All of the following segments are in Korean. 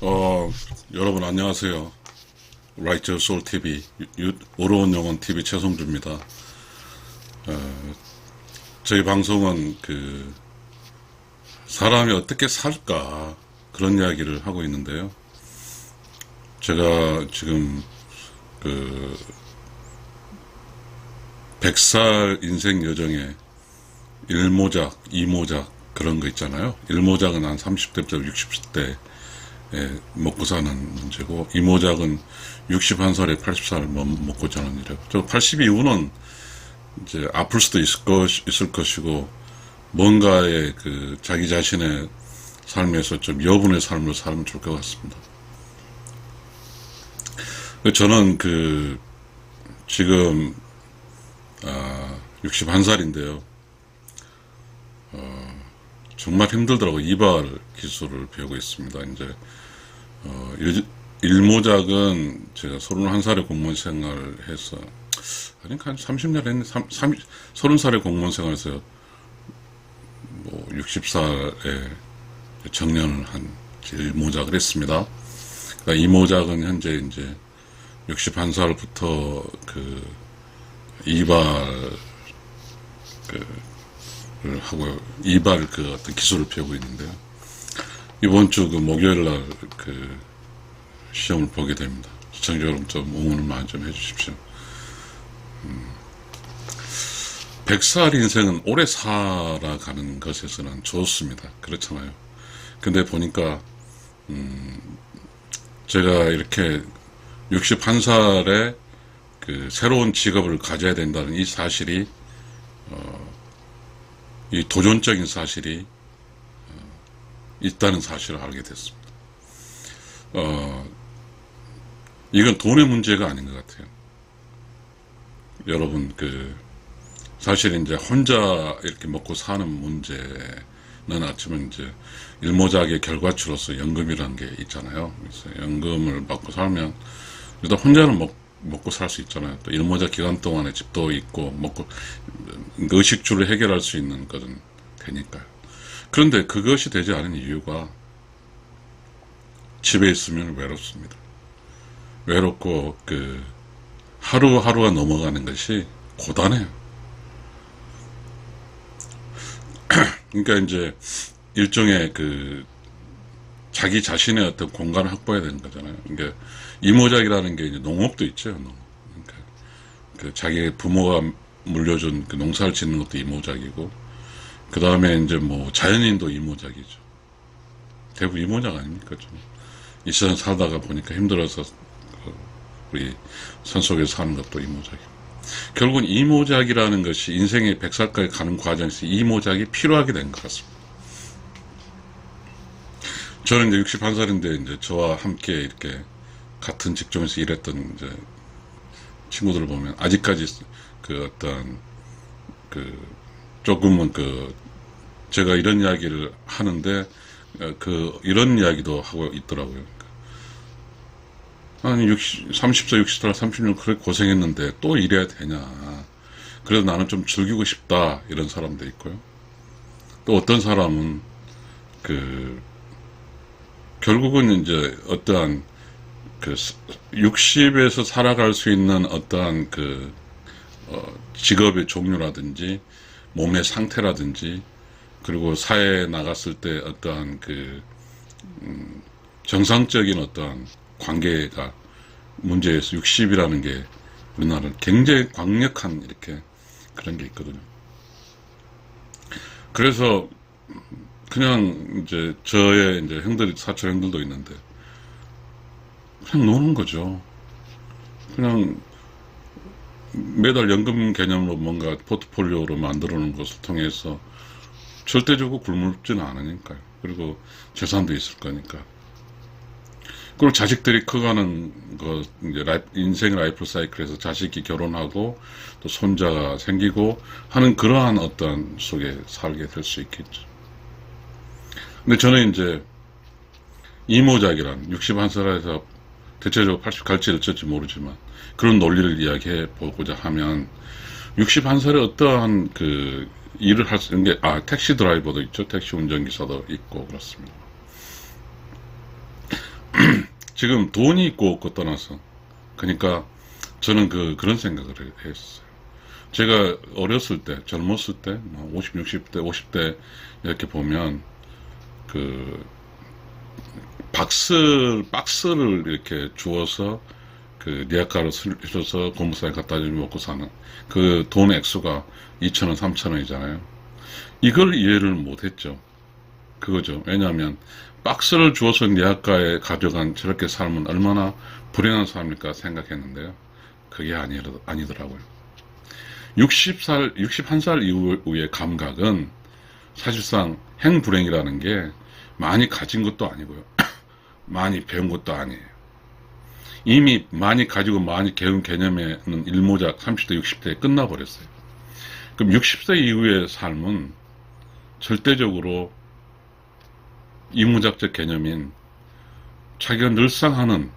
어, 여러분 안녕하세요. 라이트 소울 TV, 유, 어려운 영혼 TV 최성주입니다. 어, 저희 방송은 그 사람이 어떻게 살까 그런 이야기를 하고 있는데요. 제가 지금 그 100살 인생 여정에 1모작, 2모작 그런 거 있잖아요. 1모작은 한 30대부터 60대 에 먹고 사는 문제고 이모작은 61살에 80살 먹고 자는 일이에요. 저80 이후는 이제 아플 수도 있을 것 있을 것이고 뭔가의 그 자기 자신의 삶에서 좀 여분의 삶을 살면 좋을 것 같습니다. 저는 그 지금 아 61살인데요. 어, 정말 힘들더라고 이발 기술을 배우고 있습니다. 이제 어, 일, 일모작은 제가 31살에 공무원 생활을 해서 아니 한 30년 했는데 3, 3, 30살에 공무원 생활에서 뭐 60살에 정년을 한 일모작을 했습니다. 그러니까 이모작은 현재 이제 61살부터 그 이발 그를 하고 이발 그 어떤 기술을 배우고 있는데요. 이번 주 그 목요일 날그 시험을 보게 됩니다. 시청자 여러분 좀 응원을 많이 좀 해주십시오. 음, 100살 인생은 오래 살아가는 것에서는 좋습니다. 그렇잖아요. 근데 보니까, 음, 제가 이렇게 61살에 그 새로운 직업을 가져야 된다는 이 사실이, 어, 이 도전적인 사실이 있다는 사실을 알게 됐습니다. 어, 이건 돈의 문제가 아닌 것 같아요. 여러분, 그, 사실 이제 혼자 이렇게 먹고 사는 문제는 아침에 이제 일모작의 결과치로서 연금이라는 게 있잖아요. 그래서 연금을 받고 살면 일단 혼자는 먹, 먹고 살 수 있잖아요. 또 일모작 기간 동안에 집도 있고 먹고 의식주를 해결할 수 있는 것은 되니까요. 그런데 그것이 되지 않은 이유가 집에 있으면 외롭습니다. 외롭고 그 하루하루가 넘어가는 것이 고단해요. 그러니까 이제 일종의 그 자기 자신의 어떤 공간을 확보해야 되는 거잖아요. 그러니까 이모작이라는 게 이제 농업도 있죠. 그러니까 그 자기 부모가 물려준 그 농사를 짓는 것도 이모작이고 그 다음에 이제 뭐 자연인도 이모작이죠. 대부분 이모작 아닙니까? 좀. 이 세상 살다가 보니까 힘들어서 그 우리 산속에 사는 것도 이모작이고. 결국은 이모작이라는 것이 인생의 백살까지 가는 과정에서 이모작이 필요하게 된 것 같습니다. 저는 이제 61살인데 이제 저와 함께 이렇게 같은 직종에서 일했던 이제 친구들을 보면 아직까지 그 어떤 그 조금은 그 제가 이런 이야기를 하는데 어, 그 이런 이야기도 하고 있더라고요. 아니 60, 30살, 60살, 30년 그렇게 고생했는데 또 이래야 되냐. 그래도 나는 좀 즐기고 싶다 이런 사람도 있고요. 또 어떤 사람은 그 결국은 이제 어떠한 그 60에서 살아갈 수 있는 어떠한 그 어, 직업의 종류라든지 몸의 상태라든지 그리고 사회에 나갔을 때 어떠한 그 음, 정상적인 어떠한 관계가 문제에서 60이라는 게 우리나라는 굉장히 강력한 이렇게 그런 게 있거든요. 그래서 그냥 이제 저의 이제 형들이 사촌 형들도 있는데 그냥 노는 거죠. 그냥 매달 연금 개념으로 뭔가 포트폴리오로 만들어 놓은 것을 통해서 절대적으로 굶지는 않으니까요. 그리고 재산도 있을 거니까. 그리고 자식들이 커가는 거, 이제 라이프, 인생 라이프 사이클에서 자식이 결혼하고 또 손자가 생기고 하는 그러한 어떤 속에 살게 될 수 있겠죠. 근데 저는 이제 이모작이란 61살에서 대체적으로 80 갈지를 어쩔지 모르지만 그런 논리를 이야기해 보고자 하면 61살에 어떠한 그 일을 할 수 있는 게, 아, 택시 드라이버도 있죠. 택시 운전기사도 있고, 그렇습니다. 지금 돈이 있고 없고 떠나서 그러니까 저는 그 그런 생각을 했어요. 제가 어렸을 때, 젊었을 때, 뭐 50, 60대, 50대 이렇게 보면 그 박스 박스를 이렇게 주어서 그 리아카를 실어서 고무상에 갖다 주면 먹고 사는 그 돈 액수가 2천 원, 3천 원이잖아요. 이걸 이해를 못했죠. 그거죠. 왜냐하면 박스를 주어서 리아카에 가져간 저렇게 삶은 얼마나 불행한 삶일까 생각했는데요. 그게 아니, 아니더라고요. 60살, 61살 이후의 감각은 사실상 행불행이라는 게 많이 가진 것도 아니고요. 많이 배운 것도 아니에요. 이미 많이 가지고 많이 배운 개념에는 일모작 30대, 60대에 끝나버렸어요. 그럼 60세 이후의 삶은 절대적으로 이무작적 개념인 자기가 늘상 하는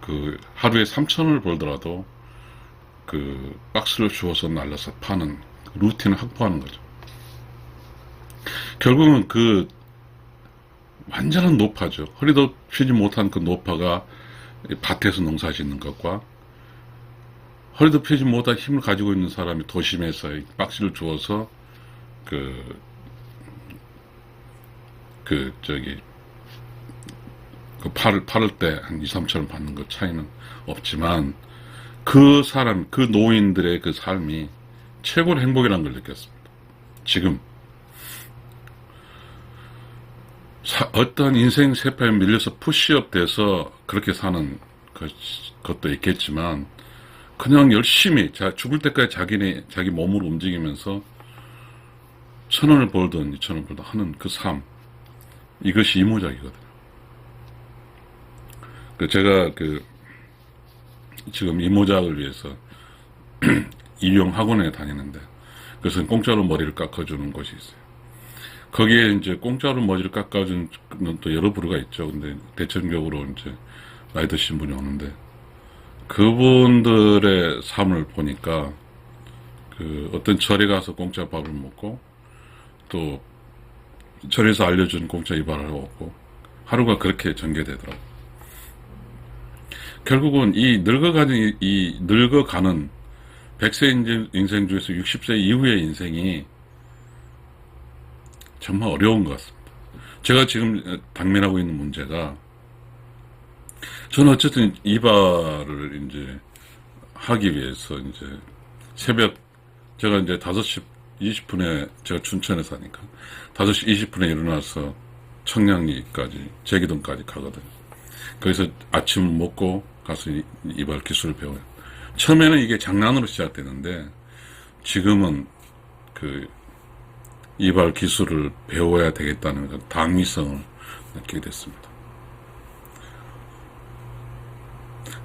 그 하루에 3천원을 벌더라도 그 박스를 주워서 날라서 파는 루틴을 확보하는 거죠. 결국은 그 완전한 노파죠. 허리도 펴지 못한 그 노파가 밭에서 농사 짓는 것과 허리도 펴지 못한 힘을 가지고 있는 사람이 도심에서 박스를 주워서 그, 그, 저기, 그 팔을, 팔을 때 한 2, 3천원 받는 것 차이는 없지만 그 사람, 그 노인들의 그 삶이 최고의 행복이라는 걸 느꼈습니다. 지금. 사- 어떤 인생 세파에 밀려서 푸시업 돼서 그렇게 사는 것, 것도 있겠지만 그냥 열심히 자, 죽을 때까지 자기네 자기 몸으로 움직이면서 천 원을 벌든 이천 원을 벌든 하는 그 삶 이것이 이모작이거든요. 그 제가 그 지금 이모작을 위해서 이용 학원에 다니는데 그것은 공짜로 머리를 깎아주는 곳이 있어요. 거기에 이제 공짜로 머리를 깎아주는 또 여러 부류가 있죠. 근데 대체적으로 이제 나이 드신 분이 오는데 그분들의 삶을 보니까 그 어떤 절에 가서 공짜 밥을 먹고 또 절에서 알려준 공짜 이발을 먹고 하루가 그렇게 전개되더라고요. 결국은 이 늙어가는 이- 이 늙어가는 100세 인생- 인생 중에서 60세 이후의 인생이 정말 어려운 것 같습니다. 제가 지금 당면하고 있는 문제가 저는 어쨌든 이발을 이제 하기 위해서 이제 새벽 제가 이제 5시 20분에 제가 춘천에 사니까 5시 20분에 일어나서 청량리까지 제기동까지 가거든요. 거기서 아침 먹고 가서 이- 이발 기술을 배워요. 처음에는 이게 장난으로 시작되는데 지금은 그 이발 기술을 배워야 되겠다는 그 당위성을 느끼게 됐습니다.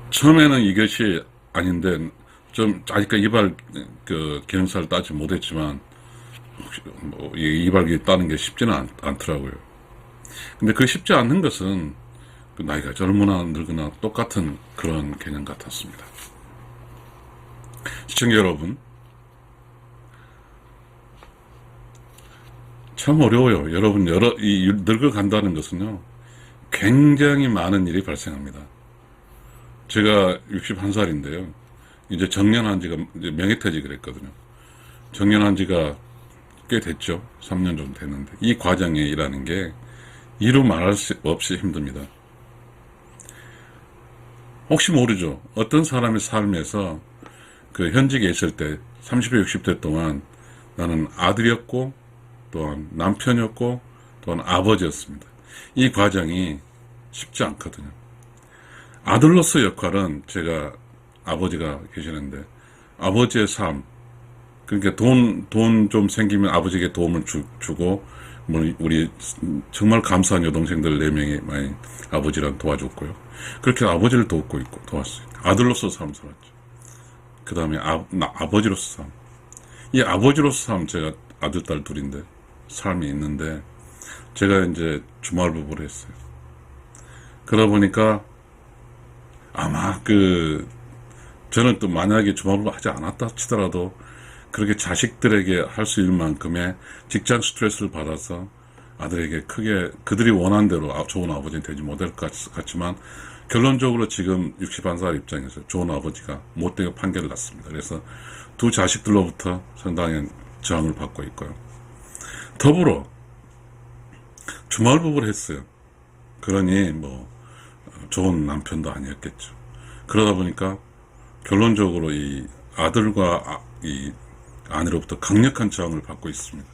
처음에는 이것이 아닌데 좀 아직까 이발 그 기능사를 따지 못했지만 뭐이 이발기 따는 게 쉽지는 않, 않더라고요. 근데 그 쉽지 않는 것은 그 나이가 젊으나 늙으나 똑같은 그런 개념 같았습니다. 시청자 여러분, 참 어려워요. 여러분, 여러, 이, 늙어간다는 것은요, 굉장히 많은 일이 발생합니다. 제가 61살인데요. 이제 정년한 지가, 이제 명예퇴직을 했거든요. 정년한 지가 꽤 됐죠. 3년 정도 됐는데. 이 과정에 일하는 게 이루 말할 수 없이 힘듭니다. 혹시 모르죠. 어떤 사람의 삶에서 그 현직에 있을 때 30대, 60대 동안 나는 아들이었고 또한 남편이었고 또한 아버지였습니다. 이 과정이 쉽지 않거든요. 아들로서 역할은 제가 아버지가 계시는데 아버지의 삶 그러니까 돈 돈 좀 생기면 아버지에게 도움을 주, 주고 뭐 우리 정말 감사한 여동생들 네 명이 많이 아버지랑 도와줬고요. 그렇게 아버지를 돕고 있고 도왔어요. 아들로서 삶 살았죠. 그 다음에 아, 나, 아버지로서 삶. 이 아버지로서 삶 제가 아들 딸 둘인데 삶이 있는데 제가 이제 주말 부부를 했어요. 그러다 보니까 아마 그 저는 또 만약에 주말 부부 하지 않았다 치더라도 그렇게 자식들에게 할 수 있는 만큼의 직장 스트레스를 받아서 아들에게 크게 그들이 원한 대로 아- 좋은 아버지는 되지 못할 것 같- 같지만 결론적으로 지금 61살 입장에서 좋은 아버지가 못되게 판결을 났습니다. 그래서 두 자식들로부터 상당히 저항을 받고 있고요. 더불어 주말부부를 했어요. 그러니 뭐 좋은 남편도 아니었겠죠. 그러다 보니까 결론적으로 이 아들과 아- 이 아내로부터 강력한 저항을 받고 있습니다.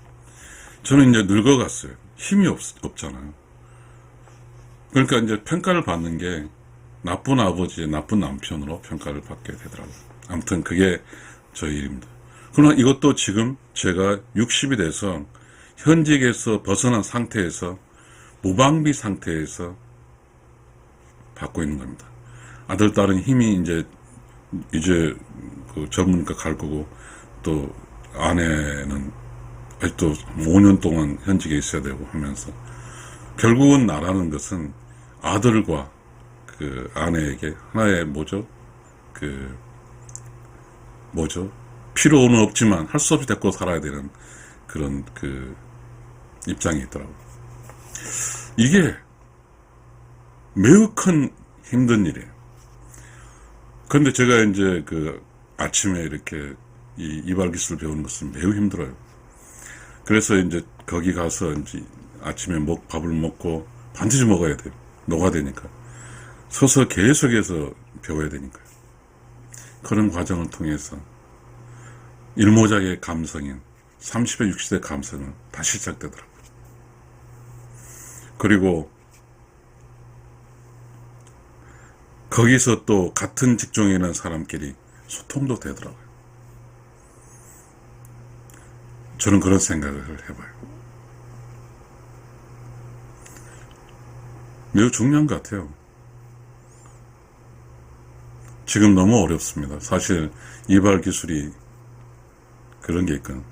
저는 이제 늙어갔어요. 힘이 없, 없잖아요. 그러니까 이제 평가를 받는 게 나쁜 아버지의 나쁜 남편으로 평가를 받게 되더라고요. 아무튼 그게 저희 일입니다. 그러나 이것도 지금 제가 60이 돼서 현직에서 벗어난 상태에서 무방비 상태에서 받고 있는 겁니다. 아들, 딸은 힘이 이제, 이제 그 전문가 갈 거고 또 아내는 아직도 5년 동안 현직에 있어야 되고 하면서 결국은 나라는 것은 아들과 그 아내에게 하나의 뭐죠? 그 뭐죠? 필요는 없지만 할 수 없이 데리고 살아야 되는 그런 그 입장이 있더라고요. 이게 매우 큰 힘든 일이에요. 그런데 제가 이제 그 아침에 이렇게 이 이발 기술 배우는 것은 매우 힘들어요. 그래서 이제 거기 가서 이제 아침에 먹 밥을 먹고 반드시 먹어야 돼요. 녹아 되니까. 서서 계속해서 배워야 되니까요. 그런 과정을 통해서 일모작의 감성인 30대 60대 감성은 다시 시작되더라고요. 그리고 거기서 또 같은 직종에 있는 사람끼리 소통도 되더라고요. 저는 그런 생각을 해봐요. 매우 중요한 것 같아요. 지금 너무 어렵습니다. 사실 이발 기술이 그런 게 있거든요.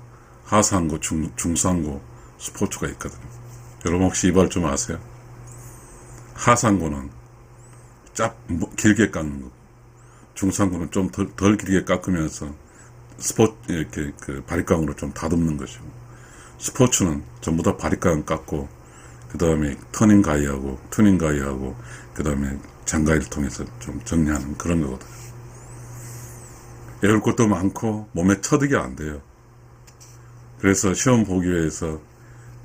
하상고, 중, 중상고, 스포츠가 있거든요. 여러분 혹시 이발 좀 아세요? 하상고는 짭, 뭐, 길게 깎는 거. 중상고는 좀 덜, 덜 길게 깎으면서 스포츠, 이렇게 그 바리깡으로 좀 다듬는 것이고. 스포츠는 전부 다 바리깡 깎고, 그 다음에 터닝 가이하고, 튜닝 가이하고, 그 다음에 장가위를 통해서 좀 정리하는 그런 거거든요. 외울 것도 많고, 몸에 처득이 안 돼요. 그래서 시험 보기 위해서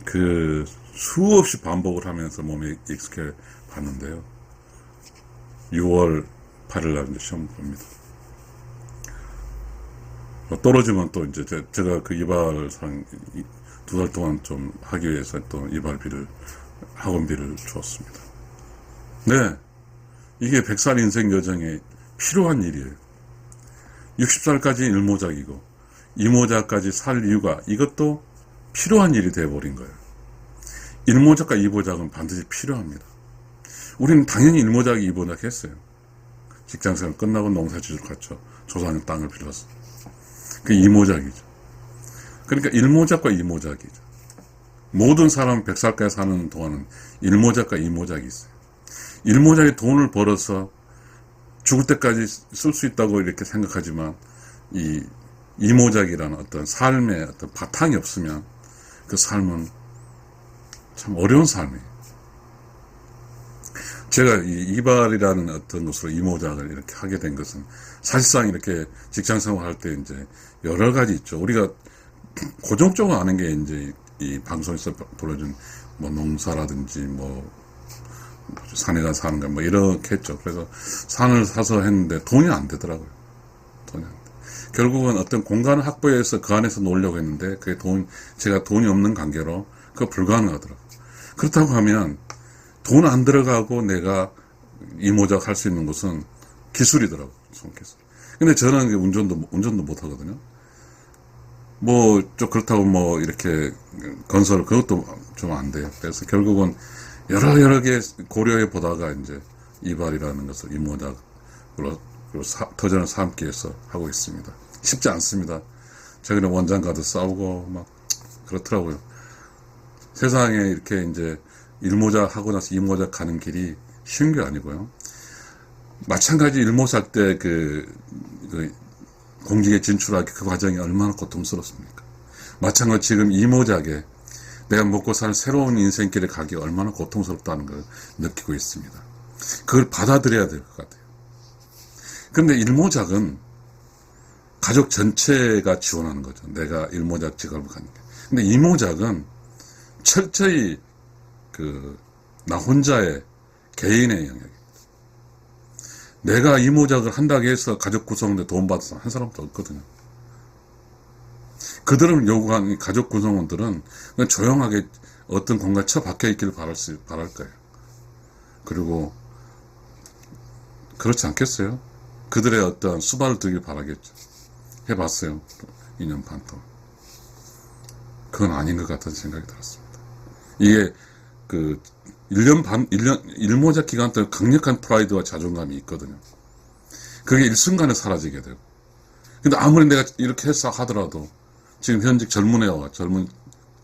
그 수없이 반복을 하면서 몸에 익숙해 봤는데요. 6월 8일 날 이제 시험 봅니다. 뭐 떨어지면 또 이제 제- 제가 그 이발상 두 달 동안 좀 하기 위해서 또 이발비를 학원비를 주었습니다. 네, 이게 100살 인생 여정에 필요한 일이에요. 60살까지 일모작이고 이모작까지 살 이유가 이것도 필요한 일이 되어버린 거예요. 일모작과 이모작은 반드시 필요합니다. 우리는 당연히 일모작, 이모작 했어요. 직장생활 끝나고 농사지을 갔죠. 조상의 땅을 빌려서. 그 이모작이죠. 그러니까 일모작과 이모작이죠. 모든 사람 100살까지 사는 동안은 일모작과 이모작이 있어요. 일모작이 돈을 벌어서 죽을 때까지 쓸 수 있다고 이렇게 생각하지만 이 이모작이라는 어떤 삶의 어떤 바탕이 없으면 그 삶은 참 어려운 삶이에요. 제가 이 이발이라는 어떤 것으로 이모작을 이렇게 하게 된 것은 사실상 이렇게 직장 생활할 때 이제 여러 가지 있죠. 우리가 고정적으로 아는 게 이제 이 방송에서 보여준 뭐 농사라든지 뭐 산에 가서 사는 거 뭐 이렇게 했죠. 그래서 산을 사서 했는데 돈이 안 되더라고요. 돈이 안 돼. 결국은 어떤 공간을 확보해서 그 안에서 놀려고 했는데 그게 돈, 제가 돈이 없는 관계로 그거 불가능하더라고요. 그렇다고 하면 돈 안 들어가고 내가 이모작 할 수 있는 것은 기술이더라고요. 손기술. 근데 저는 운전도, 운전도 못 하거든요. 뭐, 좀 그렇다고 뭐, 이렇게 건설, 그것도 좀 안 돼요. 그래서 결국은 여러, 여러 개 고려해 보다가 이제 이발이라는 것을 이모작으로 사, 터전을 삼기 위해서 하고 있습니다. 쉽지 않습니다. 최근에 원장 가도 싸우고 막 그렇더라고요. 세상에 이렇게 이제 일모작 하고 나서 이모작 가는 길이 쉬운 게 아니고요. 마찬가지 일모작 때 그, 그 공직에 진출하기 그 과정이 얼마나 고통스럽습니까? 마찬가지 지금 이모작에 내가 먹고 사는 새로운 인생길에 가기 얼마나 고통스럽다는 걸 느끼고 있습니다. 그걸 받아들여야 될 것 같아요. 근데 일모작은 가족 전체가 지원하는 거죠. 내가 일모작 직업을 갖는 게. 근데 이모작은 철저히 그, 나 혼자의 개인의 영역입니다. 내가 이모작을 한다고 해서 가족 구성원에 도움받은 사람 한 사람도 없거든요. 그들은 요구한 이 가족 구성원들은 그냥 조용하게 어떤 공간 처 박혀 있기를 바랄 수, 바랄 거예요. 그리고, 그렇지 않겠어요? 그들의 어떤 수발을 들길 바라겠죠. 해봤어요. 2년 반 동안. 그건 아닌 것 같은 생각이 들었습니다. 이게, 그, 1년 반, 1년, 일모작 기간 동안 강력한 프라이드와 자존감이 있거든요. 그게 일순간에 사라지게 되고. 근데 아무리 내가 이렇게 했어 하더라도, 지금 현직 젊은 애와, 젊은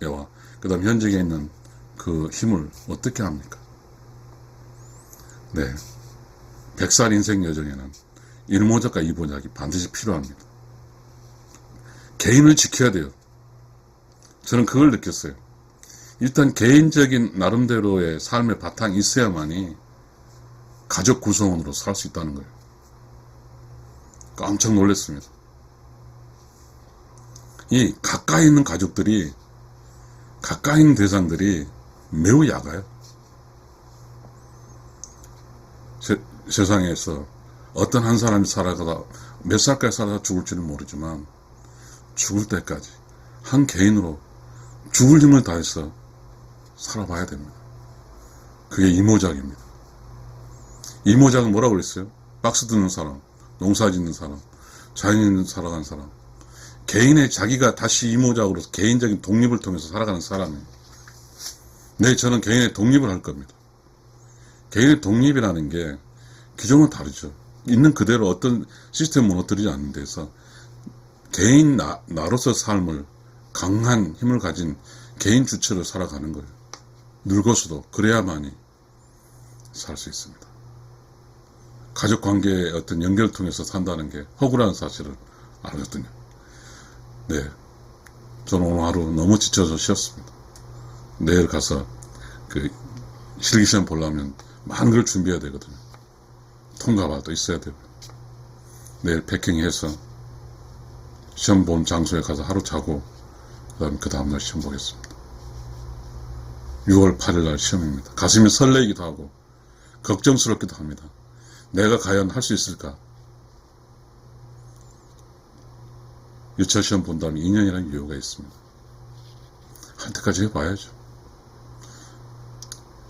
애와, 그 다음 현직에 있는 그 힘을 어떻게 합니까? 네. 백살 인생 여정에는 일모작과 이모작이 반드시 필요합니다. 개인을 지켜야 돼요. 저는 그걸 느꼈어요. 일단 개인적인 나름대로의 삶의 바탕이 있어야만이 가족 구성원으로 살 수 있다는 거예요. 깜짝 놀랐습니다. 이 가까이 있는 가족들이 가까이 있는 대상들이 매우 약아요. 세, 세상에서 어떤 한 사람이 살아가다 몇 살까지 살아서 죽을지는 모르지만 죽을 때까지 한 개인으로 죽을 힘을 다해서 살아봐야 됩니다. 그게 이모작입니다. 이모작은 뭐라고 그랬어요? 박스 듣는 사람, 농사 짓는 사람, 자연인 살아가는 사람, 개인의 자기가 다시 이모작으로 개인적인 독립을 통해서 살아가는 사람이에요. 네, 저는 개인의 독립을 할 겁니다. 개인의 독립이라는 게 규정은 다르죠. 있는 그대로 어떤 시스템 무너뜨리지 않는 데서 개인 나, 나로서 삶을 강한 힘을 가진 개인 주체로 살아가는 거예요. 늙어서도 그래야만이 살 수 있습니다. 가족 관계의 어떤 연결을 통해서 산다는 게 허구라는 사실을 알거든요. 네. 저는 오늘 하루 너무 지쳐서 쉬었습니다. 내일 가서 그 실기시험 보려면 많은 걸 준비해야 되거든요. 통과봐도 있어야 되고. 내일 패킹해서 시험 본 장소에 가서 하루 자고 그 다음 그 다음날 시험 보겠습니다. 6월 8일 날 시험입니다. 가슴이 설레기도 하고 걱정스럽기도 합니다. 내가 과연 할 수 있을까? 유차 시험 본다면 2년이라는 유효가 있습니다. 할 때까지 해봐야죠.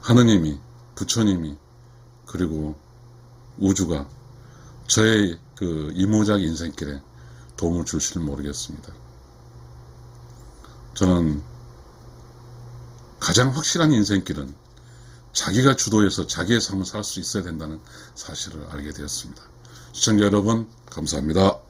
하느님이, 부처님이, 그리고 우주가 저의 그 이모작 인생길에 도움을 줄지는 모르겠습니다. 저는 가장 확실한 인생길은 자기가 주도해서 자기의 삶을 살 수 있어야 된다는 사실을 알게 되었습니다. 시청자 여러분, 감사합니다.